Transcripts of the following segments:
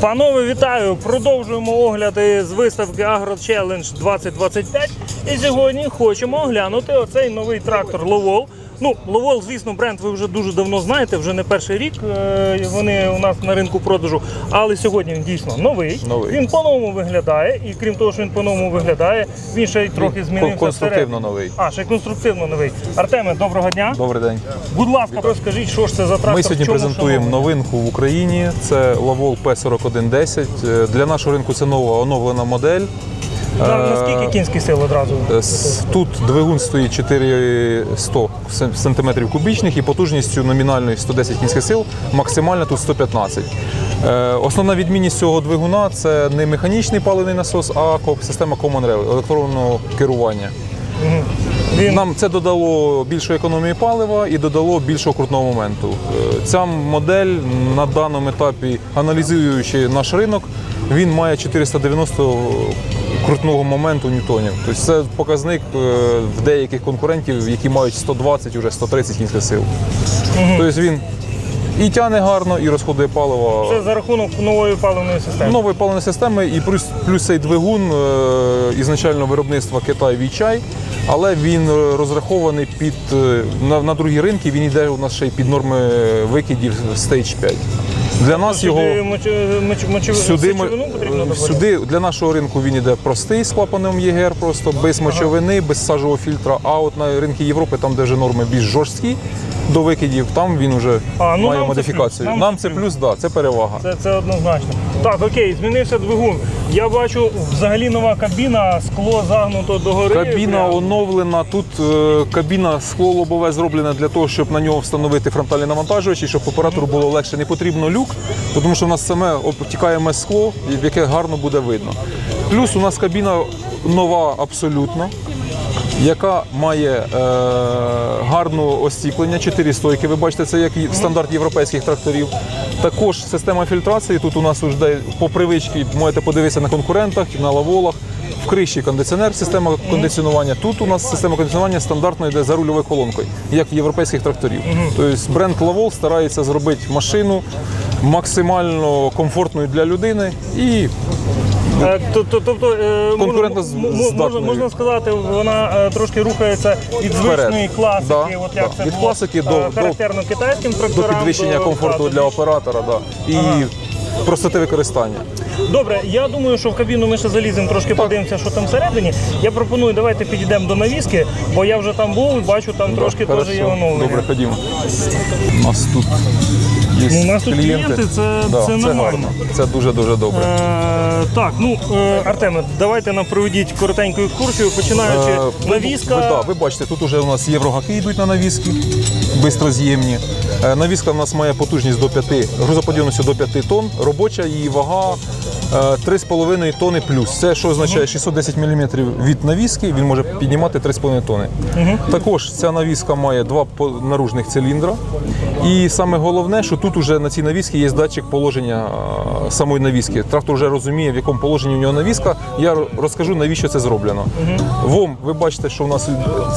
Панове, вітаю! Продовжуємо огляди з виставки Agro Challenge 2025. І сьогодні хочемо оглянути оцей новий трактор Ловол. Ну, Ловол, звісно, бренд ви вже дуже давно знаєте, вже не перший рік. е, Вони у нас на ринку продажу. Але сьогодні він дійсно новий. Новий. Він по-новому виглядає. І крім того, що він по-новому виглядає, він ще й трохи змінився. конструктивно всередині. новий. А, ще й конструктивно новий. Артеме, доброго дня. Добрий день. Будь ласка, розкажіть, що ж це за трактор. Ми сьогодні чому презентуємо новинку в Україні. Це Lavol P4110. Е, Для нашого ринку це нова оновлена модель. На, Е, скільки кінських сил одразу? Е, Тут двигун стоїть 400 см кубічних і потужністю номінальної 110 кінських сил, максимально тут 115. Е, Основна відмінність цього двигуна це не механічний паливний насос, а система Common Rail електронного керування. Нам це додало більшої економії палива і додало більшого крутного моменту. Ця модель на даному етапі, аналізуючи наш ринок, він має 490 крутного моменту ньютонів. Тобто це показник е, в деяких конкурентів, які мають 120, уже 130 кінських сил. Тобто він і тягне гарно, і розходує паливо. Це за рахунок нової паливної системи. Нової паливної системи і плюс, плюс цей двигун е, ізначально виробництва Китай Вічай, але він е, розрахований під на, на другі ринки. Він йде у нас ще й під норми викидів Stage 5. Для нас його Сюди ми- потрібно додавати? сюди для нашого ринку він йде простий з клапаном ЄГР, просто без мочовини, без сажового фільтра. А от на ринки Європи, там де вже норми більш жорсткі до викидів, там він вже А, ну, має нам це модифікацію. плюс, нам Нам це це плюс, да, це перевага. Це, це однозначно. Так, окей, змінився двигун. Я бачу взагалі нова кабіна, скло загнуто догори. Кабіна прям. оновлена. Тут е, кабіна скло лобове зроблена для того, щоб на нього встановити фронтальний навантажувач і щоб оператору було легше. Не потрібно люк, тому що в нас саме обтікаєме скло, в яке гарно буде видно. Плюс у нас кабіна нова абсолютно. Яка має е, гарну остіклення, чотири стойки. Ви бачите, це як стандарт європейських тракторів. Також система фільтрації. Тут у нас вже по привичці можете подивитися на конкурентах, на лаволах. В криші кондиціонер, система кондиціонування. Тут у нас система кондиціонування стандартно йде за рульовою колонкою, як в європейських тракторів. Тобто бренд Лавол старається зробити машину максимально комфортною для людини і Е, Тобто, е, м- здатною. можна, можна сказати, вона трошки рухається від звичної класики, Да, от як да. це Від було, класики до- характерно китайським до підвищення до- комфорту да, для оператора да. і простоти використання. Добре, я думаю, що в кабіну ми ще заліземо, трошки подивимося, що там всередині. Я пропоную, давайте підійдемо до навіски, бо я вже там був і бачу, там трошки теж є оновлення. Добре, ходімо. У нас тут Ну, у нас тут клієнти, це- да, це нормально. гарно. Це дуже-дуже добре. Е, так, ну е, Артеме, давайте нам проведіть коротеньку екскурсію, починаючи Е, навіска. ви, да, ви бачите, тут вже у нас єврогаки йдуть на навіски, бистроз'ємні. Е, Навіска у нас має потужність до 5, грузоподйомністю до 5 тонн, робоча її вага 3,5 тонни плюс. Це що означає 610 мм від навіски, він може піднімати 3,5 тонни. Також ця навіска має два наружних циліндра. І саме головне, що тут уже на цій навісці є датчик положення е, самої навіски. Трактор вже розуміє, в якому положенні у нього навіска. Я розкажу, навіщо це зроблено. ВОМ, ви бачите, що у нас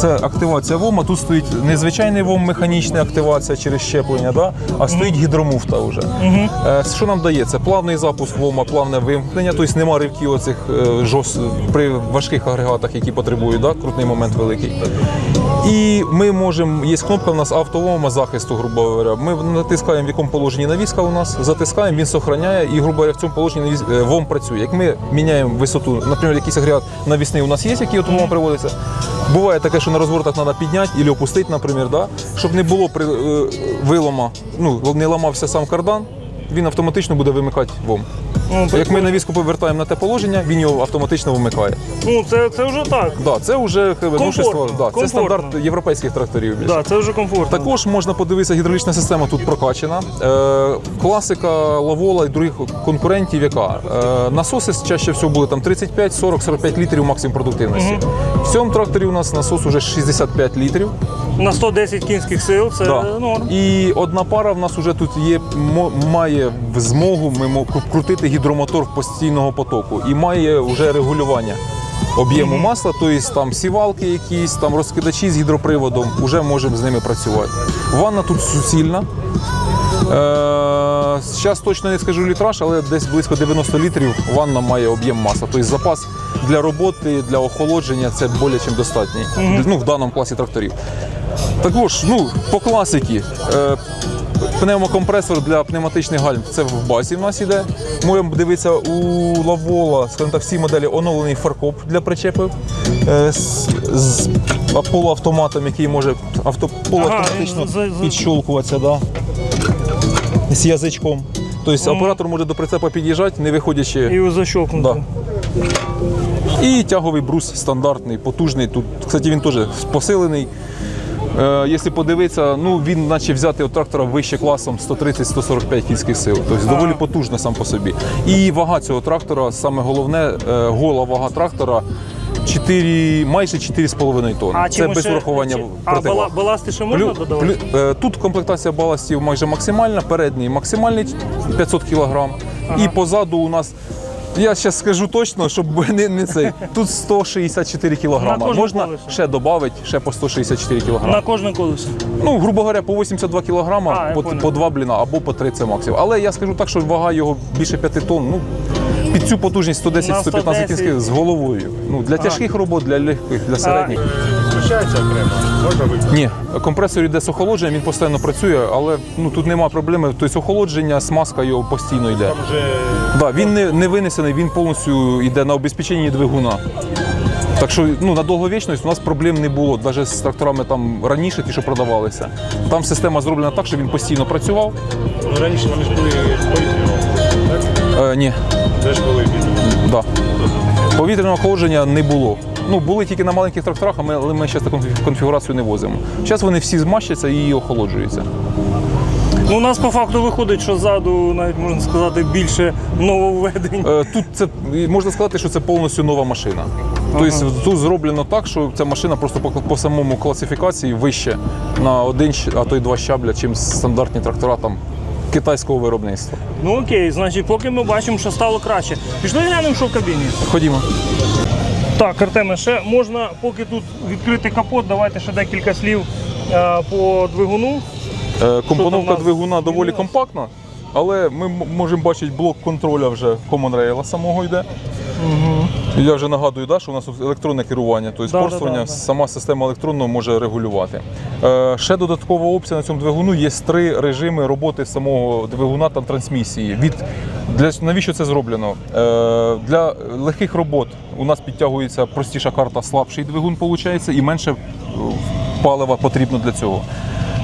це активація ВОМа. Тут стоїть не звичайний ВОМ, механічна активація через щеплення, да? а стоїть гідромуфта вже. Е, Що нам дає? Це плавний запуск ВОМа, плавне вимкнення, тобто нема ривків оцих е, жорст при важких агрегатах, які потребують, да? крутний момент великий. І ми можемо, є кнопка у нас автовома захисту, грубо говоря. Ми натискаємо, в якому положенні навіска у нас, затискаємо, він зберігає і, грубо говоря, в цьому положенні навіс- е, ВОМ працює. Як ми міняємо висоту, наприклад, якийсь агрегат навісний у нас є, який от приводиться. Буває таке, що на розворотах треба підняти або опустити, наприклад, да? щоб не було при, е, вилома, ну, не ламався сам кардан, він автоматично буде вимикати ВОМ. Ну, Як ми прикольно. навіску повертаємо на те положення, він його автоматично вимикає. Ну, це, це вже так. Да, це вже новшество, да, це стандарт європейських тракторів. більше. Да, це вже комфортно. Також можна подивитися, гідравлічна система тут прокачана. Е, класика Лавола і других конкурентів, яка е, насоси чаще всього були там 35, 40, 45 літрів максимум продуктивності. В цьому тракторі у нас насос уже 65 літрів. На 110 кінських сил це Да. норм. І одна пара в нас вже тут є, мо- має змогу ми мо- крутити гідромотор постійного потоку і має вже регулювання. Об'єму масла, тобто там сівалки якісь, там розкидачі з гідроприводом, вже можемо з ними працювати. Ванна тут суцільна. Е, Зараз точно не скажу літраж, але десь близько 90 літрів ванна має об'єм маса. Тобто запас для роботи, для охолодження це більше, ніж достатній. Ну, в даному класі тракторів. Також, ну, по класики. Е, Пневмокомпресор для пневматичних гальм це в базі в нас іде. Можемо дивитися у Лавола, скажімо так, всі моделі оновлений фаркоп для причепів е, з, з полуавтоматом, який може авто, полуавтоматично за- підщолкуватися. Да з язичком. Тобто оператор може до прицепа під'їжджати, не виходячи. І защелкнути. Да. І тяговий брус стандартний, потужний. Тут, кстати, він теж посилений. Е, якщо подивитися, ну він наче взяти от трактора вище класом 130-145 кінських сил. Тобто доволі потужно сам по собі. І вага цього трактора, саме головне, е, гола вага трактора 4, майже 4,5 тонни. А Це чому без ще- урахування чи- А противаг. бала- баласти ще можна Плю- додавати? плю- е, тут комплектація баластів майже максимальна, передній максимальний 500 кг. І позаду у нас. Я зараз скажу точно, щоб не, не цей. Тут 164 На кг. кожне Можна колесо? ще додати, ще по 164 кг. На кожне колесо. Ну, грубо говоря, по 82 кг, А, я по, понял. по 2 бліна або по 3 це максимум. Але я скажу так, що вага його більше 5 тонн. Ну, під цю потужність На 110-115 110. кінських з головою. Ну, для тяжких робот, для легких, для середніх. Включається окремо, можна викликати. Ні, компресор йде з охолодженням, він постійно працює, але ну, тут нема проблеми. Тобто охолодження, смазка його постійно йде. Там вже Да, він не, не винесений, він повністю йде на обезпеченні двигуна. Так що ну, на довговічність у нас проблем не було, навіть з тракторами там раніше, ті, що продавалися. Там система зроблена так, щоб він постійно працював. ну, раніше вони ж були повітряно. Е, ні, Теж були від да. Повітряного охолодження не було. Ну, були тільки на маленьких тракторах, але ми зараз таку конфігурацію не возимо. Зараз вони всі змащаться і охолоджуються. Ну, у нас по факту виходить, що ззаду, навіть можна сказати, більше нововведень. Е, Тут це можна сказати, що це повністю нова машина. Тобто тут зроблено так, що ця машина просто по, по самому класифікації вище на один, а то й два щабля, чим стандартні трактора там китайського виробництва. Ну окей, значить, поки ми бачимо, що стало краще. Пішли глянемо, що в кабіні. Ходімо. Так, Артеме, ще можна, поки тут відкрити капот, давайте ще декілька слів е, по двигуну. Е, Компоновка нас двигуна доволі компактна, але ми можемо бачити блок контроля вже Rail самого йде. Я вже нагадую, да, що у нас електронне керування, тобто Да, да, да, да. сама система електронного може регулювати. Е, ще додаткова опція на цьому двигуну є три режими роботи самого двигуна та трансмісії. Від, для, навіщо це зроблено? Е, для легких робот у нас підтягується простіша карта, слабший двигун, виходить, і менше е, палива потрібно для цього.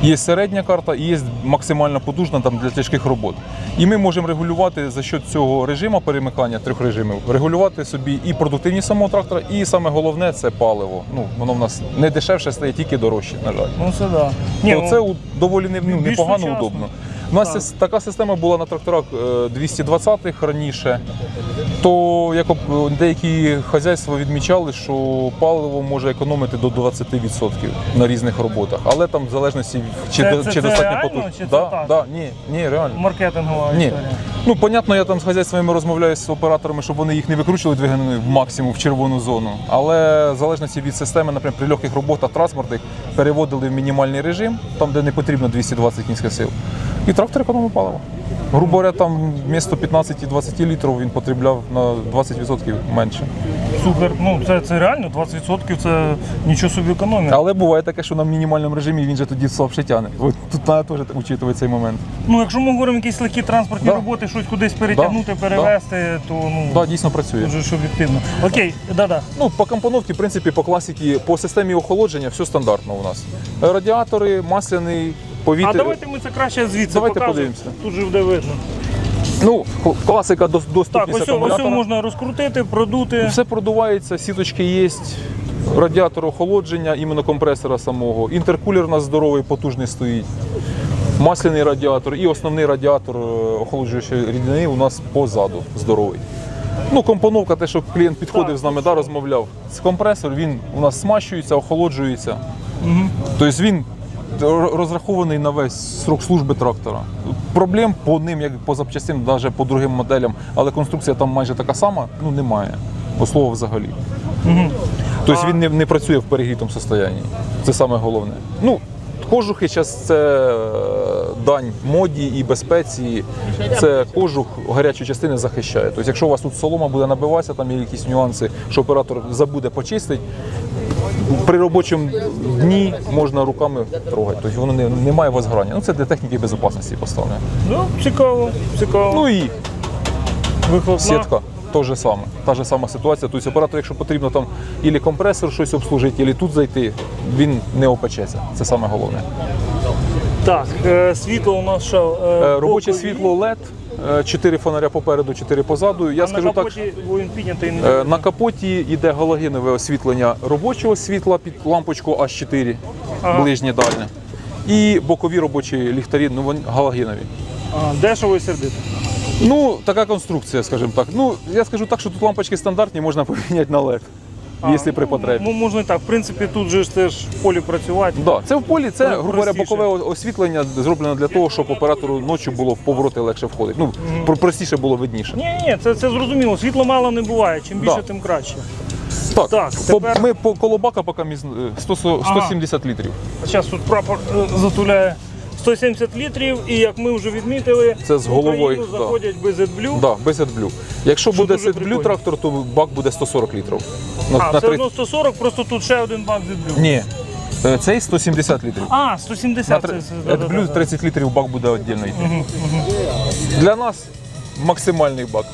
Є середня карта і є максимально потужна там для тяжких робот. І ми можемо регулювати за счет цього режиму перемикання трьох режимів, регулювати собі і продуктивність самого трактора, і саме головне це паливо. Ну воно в нас не дешевше стає, тільки дорожче, на жаль. Ну це да. Ні, То ну, це доволі не, ну, непогано сучасно. удобно. У нас Так. така система була на тракторах е, 220-х раніше. То як деякі хазяйства відмічали, що паливо може економити до 20% на різних роботах, але там в залежності чи, Це- до- це- чи це достатньо потужно. да, да, ні, ні, реально. маркетингова Ні. історія. Ну, понятно, я там з хазяйствами розмовляю з операторами, щоб вони їх не викручували двигуни в максимум в червону зону. Але в залежності від системи, наприклад, при легких роботах транспортних переводили в мінімальний режим, там, де не потрібно 220 кінських сил. І трактор економив паливо. Грубо говоря, там вмісто 15-20 літрів він потребляв на 20% менше. Супер. Ну це, це реально 20% це нічого собі економія. Але буває таке, що на мінімальному режимі він же тоді слабше тягне. От тут треба теж учитувати цей момент. Ну, якщо ми говоримо якісь легкі транспортні Да. роботи, щось кудись перетягнути, Да. перевезти, то ну да, дійсно працює. дуже ж об'єктивно. Окей, да-да. Ну, по компоновці, в принципі, по класіки, по системі охолодження все стандартно у нас. Радіатори, масляний, повітря. А давайте ми це краще звідси Давайте покажемо. подивимося. Тут же буде видно. Ну, кл- класика дос- Так, доступність ось, ось акумулятора. можна розкрутити, продути. Все продувається, сіточки є, радіатор охолодження, іменно компресора самого. Інтеркулер у нас здоровий, потужний стоїть. Масляний радіатор і основний радіатор е, охолоджуючої рідини у нас позаду здоровий. Ну, компоновка, те, що клієнт підходив Так, з нами, да, розмовляв. З компресор він у нас смащується, охолоджується. Тобто він розрахований на весь срок служби трактора. Проблем по ним, як по запчастинам, навіть по другим моделям, але конструкція там майже така сама, ну немає. По слову взагалі. Тобто він не, не працює в перегрітому стані. Це саме головне. Ну, Кожухи зараз це е, дань моді і безпеці. Це кожух гарячої частини захищає. Тобто, якщо у вас тут солома буде набиватися, там є якісь нюанси, що оператор забуде почистити, при робочому дні можна руками трогати. Тобто воно не, не має возгорання. Ну це для техніки безпечності поставлено. Ну, цікаво, цікаво. Ну і Вихлопна. сітка. То же саме, та ж сама ситуація. Тобто оператор, якщо потрібно там ілі компресор щось обслужити, ілі тут зайти, він не опечеться. Це саме головне. Так, е, світло у нас що? е, Е, Робоче бокові. світло LED, 4 фонаря попереду, 4 позаду. Я А скажу на так, капоті піднятий не е, на капоті йде галогенове освітлення робочого світла під лампочку H4, Ага. ближнє дальне. І бокові робочі ліхтарі, ну вони галогенові. А, дешево і сердито. Ну, така конструкція, скажімо так. Ну, я скажу так, що тут лампочки стандартні, можна поміняти на LED, якщо при потребі. Ну, можна і так. В принципі, тут же ж теж в полі працювати. Да, це в полі, це Ну, грубо говоря, простіше. бокове освітлення зроблено для того, щоб оператору ночі було в повороти легше входити. Ну, про- простіше було видніше. Ні, ні, це, це зрозуміло. Світла мало не буває. Чим більше, Да. тим краще. Так, Так, по- тепер- ми по колобака поки міз- е, 100 170 літрів. Зараз тут прапор е, затуляє 170 літрів, і як ми вже відмітили, Це з головою, да. заходять без AdBlue. Да, без AdBlue. Якщо Що буде дуже прикольно. трактор, то бак буде 140 літрів. На, А, на все 30 одно 140, просто тут ще один бак з AdBlue. Ні, е, цей 170 літрів. А, 170. На три- це, да, да, AdBlue да. 30 літрів бак буде віддільно йти. Для нас максимальний бак.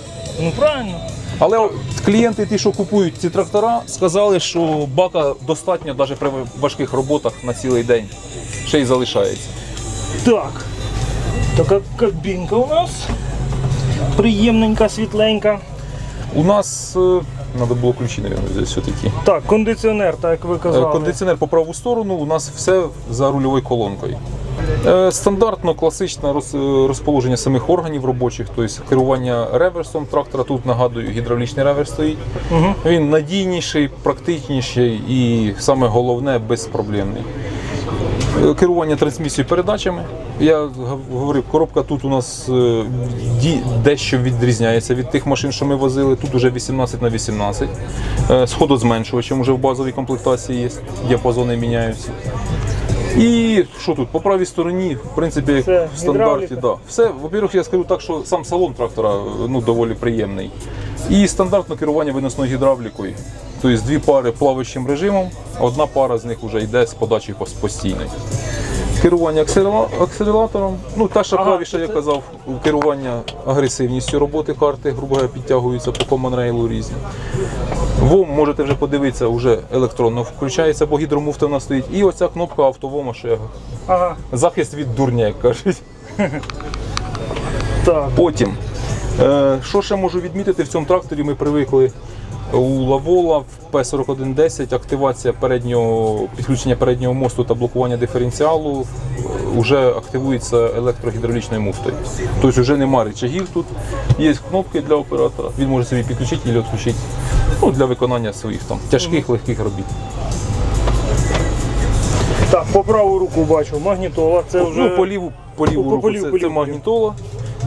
Ну правильно. Але от клієнти, ті, що купують ці трактора, сказали, що бака достатньо навіть при важких роботах на цілий день. Ще й залишається. Так. Така кабінка у нас. Приємненька, світленька. У нас треба було ключі, мабуть, здесь все-таки. Так, кондиціонер, так як ви Е, казали. Кондиціонер по праву сторону, у нас все за рульовою колонкою. Е, Стандартно класичне е, розположення самих органів робочих, тобто керування реверсом трактора. Тут нагадую, гідравлічний реверс стоїть. Він надійніший, практичніший і саме головне безпроблемний. Е, Керування трансмісією передачами. Я говорив, коробка тут у нас е, дещо відрізняється від тих машин, що ми возили. Тут уже 18 на 18. Сходозменшувачем З вже в базовій комплектації є, діапазони міняються. І що тут? По правій стороні, в принципі, Все, в стандарті, да. Все, во-первых, я скажу так, що сам салон трактора ну, доволі приємний. І стандартне керування виносною гідравлікою. Тобто дві пари плаваючим режимом, одна пара з них вже йде з подачі постійної. Керування акселератором, ну та ж Ага, клавіша, це- я казав, керування агресивністю роботи карти, грубо говоря, підтягуються по Common Rail різні. ВОМ можете вже подивитися, вже електронно включається, бо гідромуфта в нас стоїть. І оця кнопка автовома, що я Ага. захист від дурня, як кажуть. Так. Потім, е, що ще можу відмітити, в цьому тракторі ми привикли у Лавола в П-4110 активація переднього підключення переднього мосту та блокування диференціалу вже активується електрогідравлічною муфтою. Тобто вже немає рычагів тут. Є кнопки для оператора. Він може собі підключити і відключити ну, для виконання своїх там тяжких легких робіт. Так, по праву руку бачу, магнітола. Це вже. Ну, по ліву, по ліву По- руку по ліву, це, по це ліву. магнітола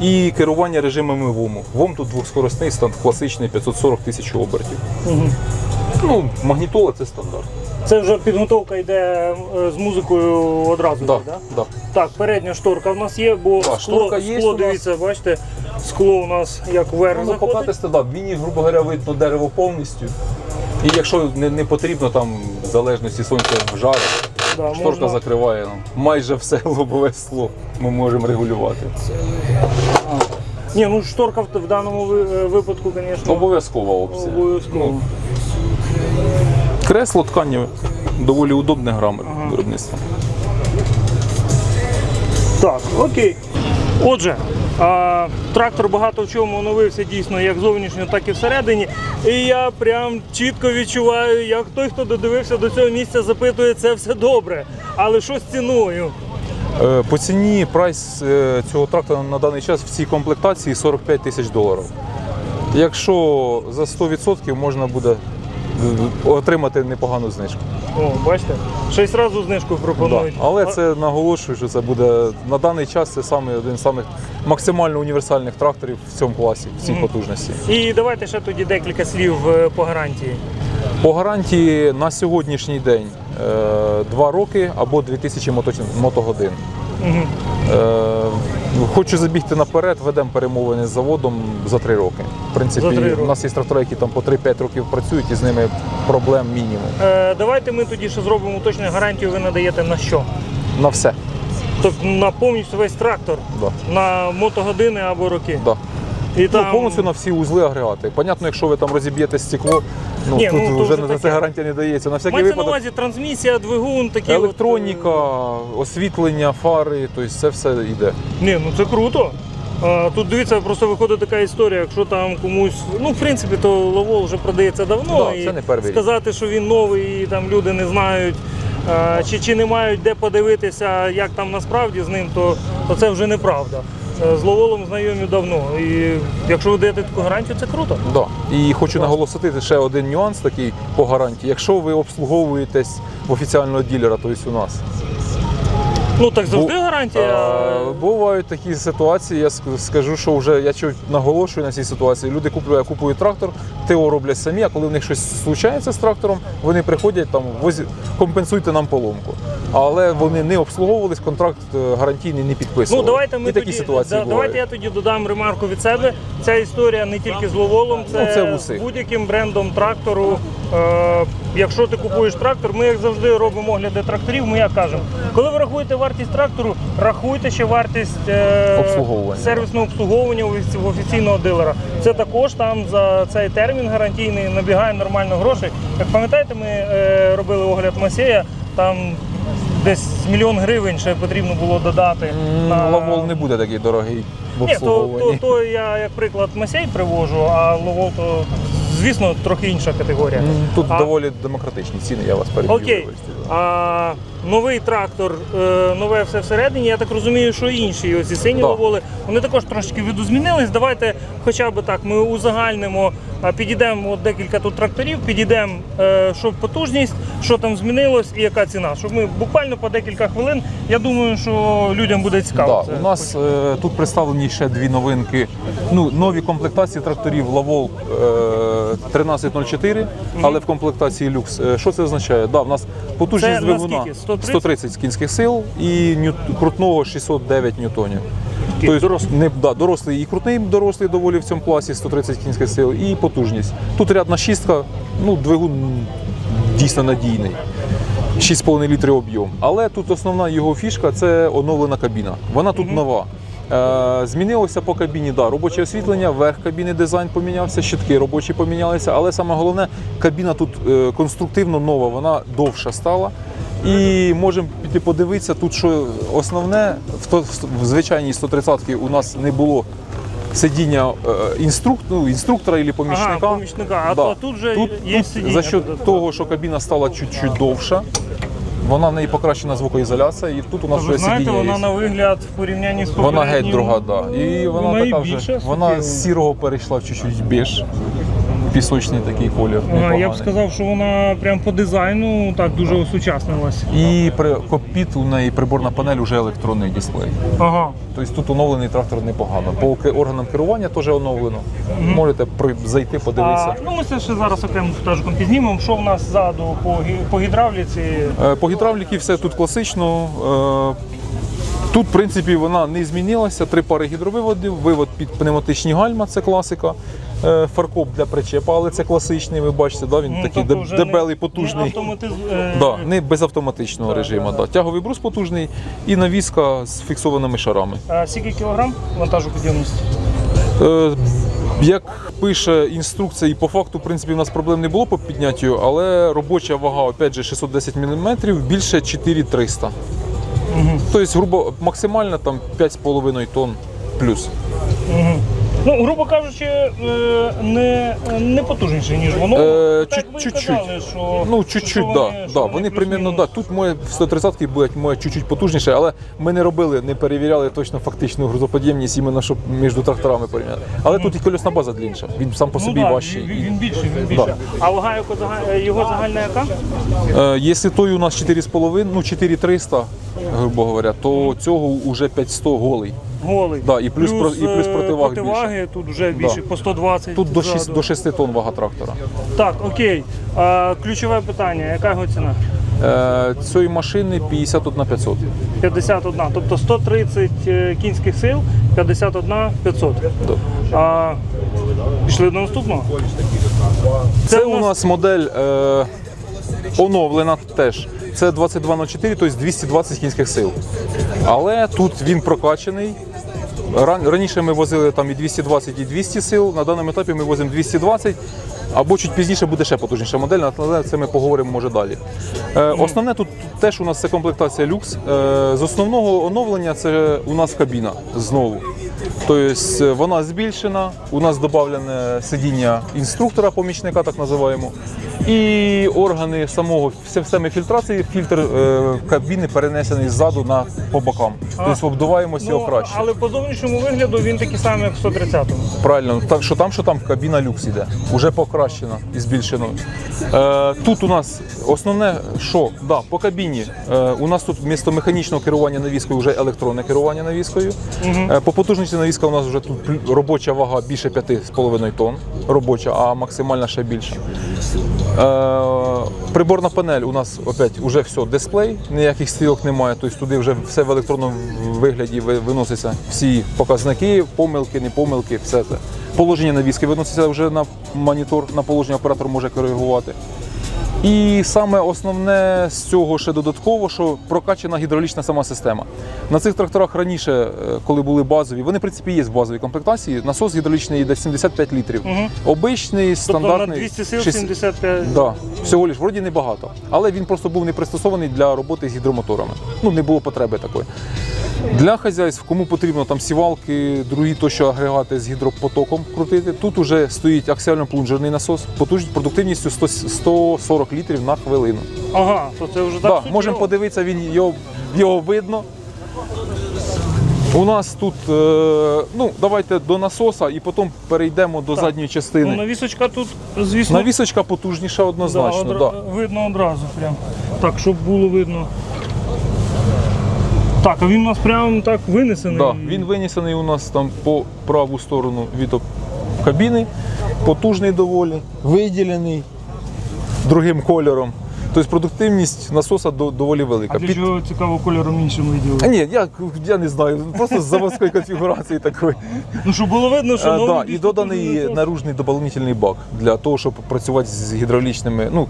і керування режимами ВОМу. ВОМ тут двохскоростний, станд класичний 540 тисяч обертів. Ну, магнітола це стандарт. Це вже підготовка йде е, з музикою одразу. Да, так, да? да. Так, передня шторка в нас є, бо Да, скло, скло дивіться, бачите, скло у нас як вверх Ну, заходить. покатисти, да, в міні, грубо говоря, видно дерево повністю. І якщо не, не потрібно там в залежності сонця жар, Да, шторка можна- закриває нам. Майже все лобове скло ми можемо регулювати. Ні, ну шторка в, в даному ви- випадку, звісно, Обов'язкова опція. обов'язково. Кресло тканеве доволі удобне грамер виробництва. Так, окей. Отже, а, трактор багато в чому оновився дійсно як зовнішньо, так і всередині. І я прям чітко відчуваю, як той, хто додивився до цього місця, запитує, це все добре. Але що з ціною? Е, По ціні прайс е, цього трактора на даний час в цій комплектації 45 тисяч доларів. Якщо за 100% можна буде е, отримати непогану знижку. О, бачите, ще й зразу знижку пропонують. Але це наголошую, що це буде на даний час це саме один з самих максимально універсальних тракторів в цьому класі, в цій потужності. І давайте ще тоді декілька слів по гарантії. По гарантії на сьогоднішній день 2 роки або 2000 мотогодин. Е, Хочу забігти наперед, ведемо перемовини з заводом за 3 роки. В принципі, роки. у нас є трактори, які там по 3-5 років працюють, і з ними проблем мінімум. Е, давайте ми тоді ще зробимо уточнення гарантію. Ви надаєте на що? На все. Тобто на повністю весь трактор, Да. на мотогодини або роки. Да. І Ну, там повністю на всі узли агрегати. Понятно, якщо ви там розіб'єте стекло, ну Ні, тут ну, вже на таке. це гарантія не дається. На всякий мається на увазі трансмісія, двигун, такі от, електроніка, освітлення, фари, тобто це все йде. Ні, ну це круто. А, тут дивіться, просто виходить така історія, якщо там комусь, ну в принципі, то ловол вже продається давно. Да, і це не перший сказати, що він новий, і там люди не знають. Чи, чи не мають де подивитися, як там насправді з ним, то, то це вже неправда. Е, З ловолом знайомі давно. І якщо ви даєте таку гарантію, це круто. Да. І хочу наголосити ще один нюанс такий по гарантії. Якщо ви обслуговуєтесь в офіціального ділера, тобто у нас, Ну так завжди Бу- гарантія. А, Бувають такі ситуації, я ск- скажу, що вже я чуть наголошую на цій ситуації. Люди купують, купують трактор, ТО роблять самі, а коли в них щось случається з трактором, вони приходять там, возі, компенсуйте нам поломку. Але вони не обслуговувались, контракт е, гарантійний не Ну давайте ми І такі тоді ситуації да, бувають. давайте я тоді додам ремарку від себе. Ця історія не тільки з ловолом, це, Ну, це в усіх. будь-яким брендом трактору. Е, якщо ти купуєш трактор, ми як завжди робимо огляди тракторів. Ми як кажемо, коли ви рахуєте вартість трактору, рахуйте ще вартість е, Обслуговування. сервісного обслуговування у офіційного дилера. Це також там за цей термін гарантійний набігає нормально грошей. Як пам'ятаєте, ми е, робили огляд Масея, там. Десь мільйон гривень ще потрібно було додати. На- Лавол не буде такий дорогий в ні, то, то, обслуговуванні. то я як приклад Масей привожу, а Ловол то звісно трохи інша категорія. М, Тут А- доволі демократичні ціни, я вас переб'ю. Окей. вибачте. А новий трактор, е, нове все всередині. Я так розумію, що інші ось ці сині ловоли, вони також трошки видозмінились. Давайте хоча б так, ми узагальнимо, підійдемо от декілька тут тракторів, підійдемо, е, що потужність, що там змінилось і яка ціна. Щоб ми буквально по декілька хвилин, я думаю, що людям буде цікаво. Да, це у нас е, тут представлені ще дві новинки. Ну, нові комплектації тракторів е, 1304, але в комплектації люкс. Е, що це означає? Да, в нас потужність Це двигуна? 130? 130 кінських сил і крутного 609 ньютонів. Тобто дорослий. не, да, дорослий і крутний дорослий доволі в цьому класі 130 кінських сил, і потужність. Тут рядна шістка, ну, двигун дійсно надійний. 6,5 літрів об'єм. Але тут основна його фішка це оновлена кабіна. Вона тут нова. Е, змінилося по кабіні, да, робоче освітлення, верх кабіни дизайн помінявся, щитки робочі помінялися, але саме головне, кабіна тут е, конструктивно нова, вона довша стала. І можемо піти подивитися, тут що основне, в, звичайній 130-ки у нас не було сидіння е, інструк, ну, інструктора або помічника. Ага, помічника. А то тут же є сидіння За додаткове. того, що кабіна стала чуть-чуть довша, вона в неї покращена звукоізоляція, і тут у нас Ви вже знаєте, є. вона на вигляд в порівнянні з Вона попереднім, геть друга, да. І вона, вона і така вже. Вона суттєво. з сірого перейшла в чуть-чуть беж. Пісочний такий колір. Ага, я б сказав, що вона прям по дизайну так дуже осучаснилась. І при кокпіт у неї приборна панель вже електронний дисплей. Ага. Тобто тут оновлений трактор непогано. По ки- органам керування теж оновлено. Можете при- зайти, подивитися. А, ну ми це ще зараз окремо футажком підзнімемо. Що в нас ззаду по, гі- по гідравліці? Е, По гідравліки все тут класично. Е, Тут, в принципі, вона не змінилася. Три пари гідровиводів, вивод під пневматичні гальма це класика. Е, Фаркоп для причепа, але це класичний, ви бачите, да? він Ну, такий тобто дебелий, не- потужний. Не, автоматиз... е, Да, не без автоматичного режиму. Да. Тяговий брус потужний і навіска з фіксованими шарами. а скільки кілограм вантажу підйомності? Е, Як пише інструкція, і по факту, в принципі, у нас проблем не було по підняттю, але робоча вага, опять же, 610 мм, більше 4300. Тобто, грубо, максимально там 5,5 тонн плюс. Ну, грубо кажучи, е, не, не потужніше, ніж воно. Е, так чуть- ви чуть-чуть. казали, що, Ну, чуть-чуть, да, що да. Вони примірно, плюс-мінус. да. Тут моє в 130-ки будуть моє чуть-чуть потужніше, але ми не робили, не перевіряли точно фактичну грузоподємність, іменно щоб між тракторами порівняти. Але тут і колесна база длінша. Він сам по Ну, собі да, важчий. Він, він більший, він більший. Да. А вага його, зага- його загальна яка? Е, Якщо той у нас 4,5, ну 4300, грубо говоря, то цього вже 500 голий. Голий. Да, і плюс про- і плюс е, противаг противаги тут вже більше, Да. по 120. Тут до 6, до 6 тонн вага трактора. Так, окей. А, ключове питання, яка його ціна? Е, цієї машини 51 500. 51. Тобто 130 е, кінських сил, 51 500. Да. А, пішли до наступного. Це у нас модель е, оновлена теж. Це 2204, тобто 220 кінських сил. Але тут він прокачаний. Раніше ми возили там і 220, і 200 сил. На даному етапі ми возимо 220. Або чуть пізніше буде ще потужніша модель, але це ми поговоримо може далі. Е, основне тут теж у нас це комплектація люкс. Е, з основного оновлення це у нас кабіна знову. Тобто е, вона збільшена, у нас додавлене сидіння інструктора, помічника, так називаємо. І органи самого системи фільтрації, фільтр е, кабіни перенесений ззаду на по бокам. Тобто обдуваємося його краще. Ну, але по зовнішньому вигляду він такий самий, як в 130-му. Правильно, так що там, що там кабіна люкс іде, уже покращена і збільшена. Е, тут у нас основне, що да, по кабіні е, у нас тут вмісто механічного керування навіскою вже електронне керування навіскою. Е, по потужності навіска у нас вже робоча вага більше 5,5 тонн. Робоча, а максимальна ще більша. Е, приборна панель у нас опять уже все дисплей, ніяких стрілок немає. Тобто туди вже все в електронному вигляді ви- виносяться всі показники, помилки, не помилки, все це. Положення навіски виноситься вже на монітор, на положення оператор може коригувати. І саме основне з цього ще додатково, що прокачана гідравлічна сама система. На цих тракторах раніше, е, коли були базові, вони в принципі є в базовій комплектації. Насос гідравлічний йде 75 літрів. Обичний, Тобто на стандартний. 200 сил шість- 75. Да, всього лиш вроді небагато. Але він просто був не пристосований для роботи з гідромоторами. Ну, не було потреби такої. Для хазяйств, кому потрібно там сівалки, другі тощо агрегати з гідропотоком крутити. Тут уже стоїть аксіально-плунжерний насос, потужність продуктивністю 100 140 літрів на хвилину. Ага, то це вже так. Да, можемо подивитися, він його, його видно. У нас тут, е, ну, давайте до насоса і потім перейдемо до задньої Ну, частини. навісочка тут, звісно, Навісочка потужніша да, однозначно. одра- Да, видно одразу. Прям. Так, щоб було видно. Так, а він у нас прям так винесений. Да, він винесений у нас там по праву сторону від кабіни, потужний доволі, виділений другим кольором. Тобто продуктивність насоса доволі велика. А для Під- чого цікаво кольором іншим виділили? А, ні, я, я не знаю, просто з заводської конфігурації такої. Ну, щоб було видно, що новий да, і доданий наружний дополнительний бак для того, щоб працювати з гідравлічними, ну,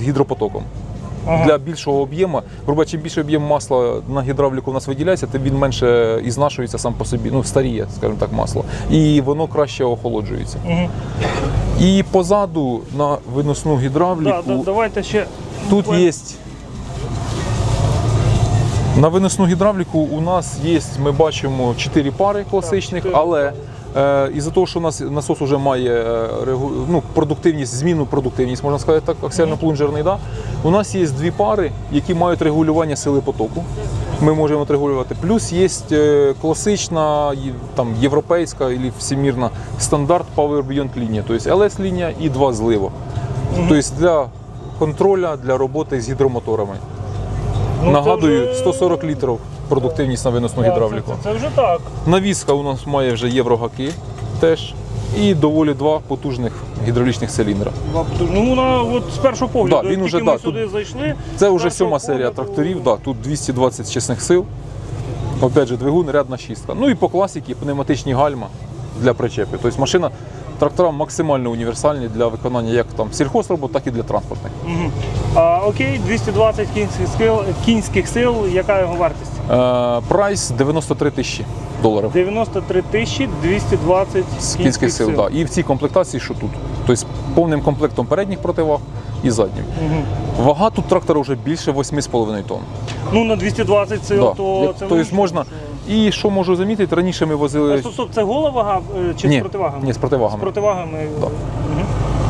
гідропотоком. Ага. Для більшого об'єму, грубо чим більше об'єм масла на гідравліку у нас виділяється, тим він менше ізнашується сам по собі, ну старіє, скажімо так, масло. І воно краще охолоджується. Мгм. І позаду на виносну гідравліку Да, да, давайте ще. тут є. На виносну гідравліку у нас є, ми бачимо 4 пари класичних, чотири. але е, із-за того, що у нас насос вже має е, ну, продуктивність, зміну продуктивність, можна сказати так, аксіально-плунжерний, да? у нас є дві пари, які мають регулювання сили потоку. Ми можемо от регулювати. Плюс є е, класична, там, європейська або всемірна стандарт Power Beyond лінія, тобто LS лінія і два злива. Тобто для контроля, для роботи з гідромоторами. Ну, Нагадую, вже- 140 літрів продуктивність на виносну гідравліку. Це, це, це вже так. Навіска у нас має вже єврогаки теж. І доволі два потужних гідравлічних циліндра. Два потужні. Ну, вона от з першого погляду, Да, він уже, ми да, сюди зайшли. Це вже сьома серія погляду- тракторів, да, тут 220 чесних сил. Опять же, двигун, рядна шістка. Ну і по класіки пневматичні гальма для причепів. Тобто машина трактора максимально універсальні для виконання як там сільхозробот, так і для транспортних. Мгм. А, окей, 220 кінських сил, кінських сил, яка його вартість? Е, прайс 93 тисячі доларів. 93 тисячі 220 з кінських, кінських сил. Да. І в цій комплектації, що тут. Тобто повним комплектом передніх противаг і заднім. Вага тут трактора вже більше 8,5 тонн. Ну, на 220 сил, Да. то Як- це тобто можна. І що можу замітити, раніше ми А, возили. стоп, стоп, це гола вага е, чи Ні, з противагами? ні, з противагами. З противагами. Да.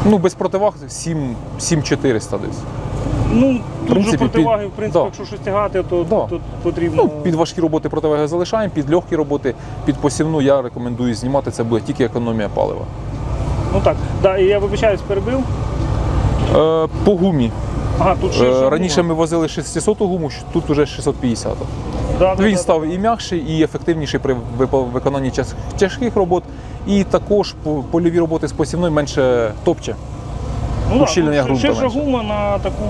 Ну, без противаг 7, 7400 десь. Ну, тут принципі, же противаги, під- в принципі, да. якщо щось тягати, то Да. тут потрібно. Ну, під важкі роботи противаги залишаємо, під легкі роботи, під посівну я рекомендую знімати, це буде тільки економія палива. Ну так, да, і я вибачаюсь, перебив. Е, По гумі. Ага, тут Е, ширша Раніше гума. ми возили 600 гуму, тут вже 650. Да, да, Він да, став і м'якший, і ефективніший при виконанні час- тяжких робот. І також по- польові роботи з посівною менше топче. Ну, ущільнення ну, ґрунту Ширша гума на таку,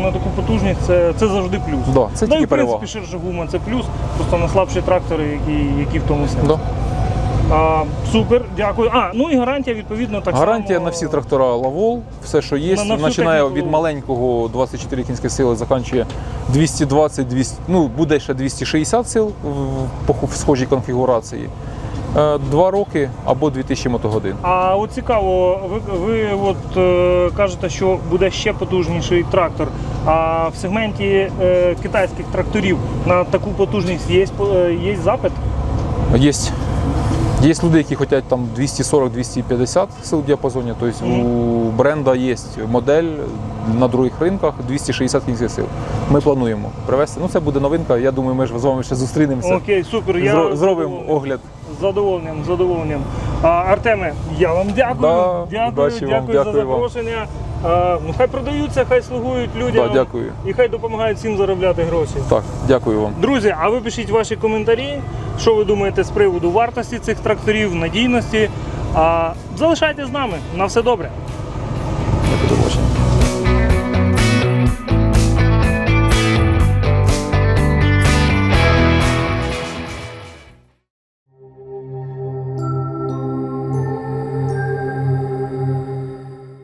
на таку потужність це, це завжди плюс. Да, це да, і, в перевага. принципі, ширша гума це плюс, просто на слабші трактори, які, які в тому сенсі. Да. А, супер, дякую. А, ну і гарантія, відповідно, так Гарантія само. на всі трактора Лавол, все, що є. На- на всю Починає техніку. від маленького 24 кінські сили, закінчує 220, 200, ну буде ще 260 сил в, по- в схожій конфігурації. Е, Два роки або 2000 мотогодин. А от цікаво, ви, ви от е, кажете, що буде ще потужніший трактор. А в сегменті е, китайських тракторів на таку потужність є, е, є запит? Є. Є люди, які хочуть там 240-250 сил в діапазоні. Тобто у бренда є модель на других ринках 260 кінських сил. Ми плануємо привезти. Ну це буде новинка. Я думаю, ми ж з вами ще зустрінемося. Окей, супер. Я Зробимо огляд. З задоволенням, задоволенням. А, Артеме, я вам дякую. Да, дякую, удачі вам, дякую за дякую запрошення. А, ну, хай продаються, хай слугують людям. Да, дякую. І хай допомагають всім заробляти гроші. Так, дякую вам. Друзі, а ви пишіть ваші коментарі, що ви думаєте з приводу вартості цих тракторів, надійності. А, залишайтесь з нами. На все добре. До побачення.